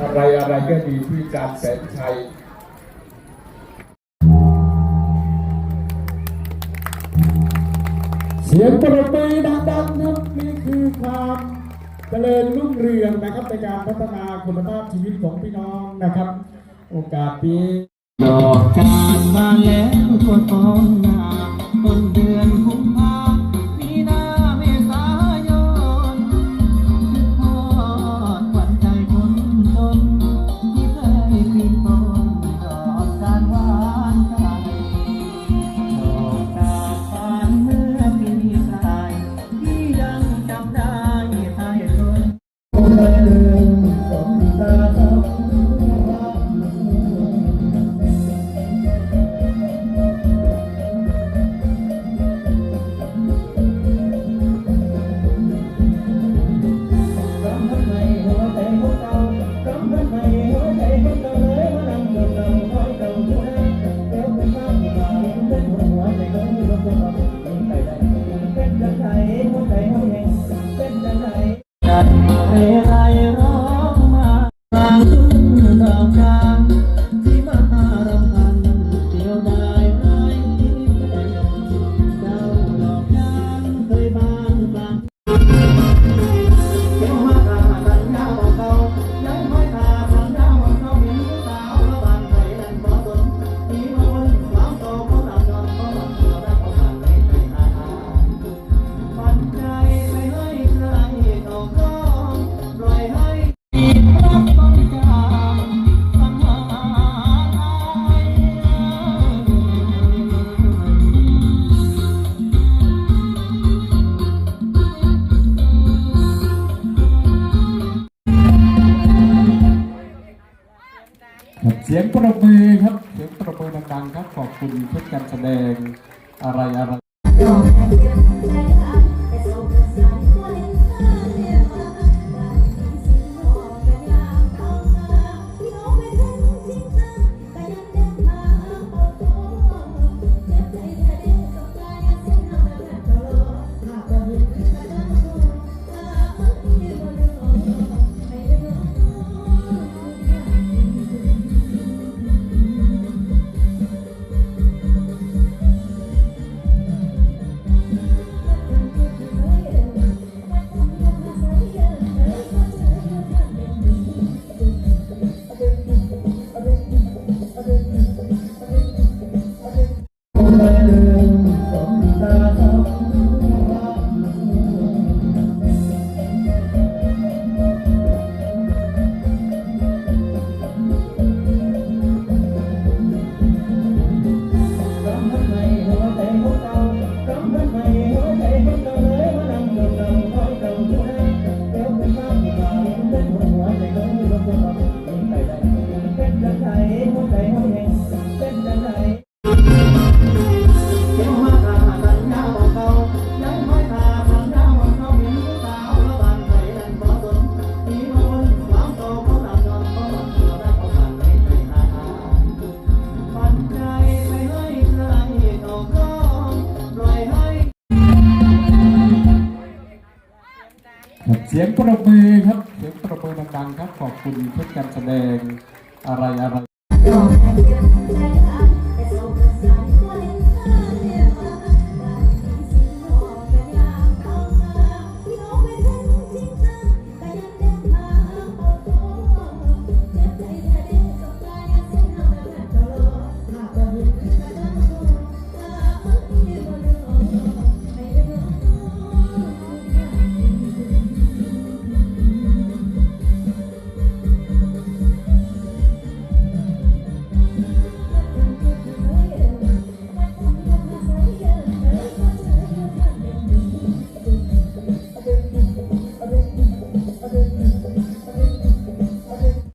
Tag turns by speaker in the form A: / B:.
A: อะไรอะไรก็ดีพี่จารแสนชัย
B: เสียงปรบมือดังๆนะนี่คือความเจริญรุ่งเรืองนะครับในการพัฒนาคุณภาพชีวิตของพี่น้องนะครับ โอกาสปี
C: ดอกการมาแล้วตัวต้องนาต้น
B: เดื
C: อนคุ้ม เป็นให้ไรร้องมาบางทุ่งดอกกา เสียงประ
B: มือครับ เสียงประมือดังๆครับ ขอบคุณทุกการแสดงอะไรอะไร
C: tay hứa tay hút câu เสียงประมือครั
B: บ เสียงประมือดังๆครับ ขอบคุณทุกการแสดงอะไรอะไร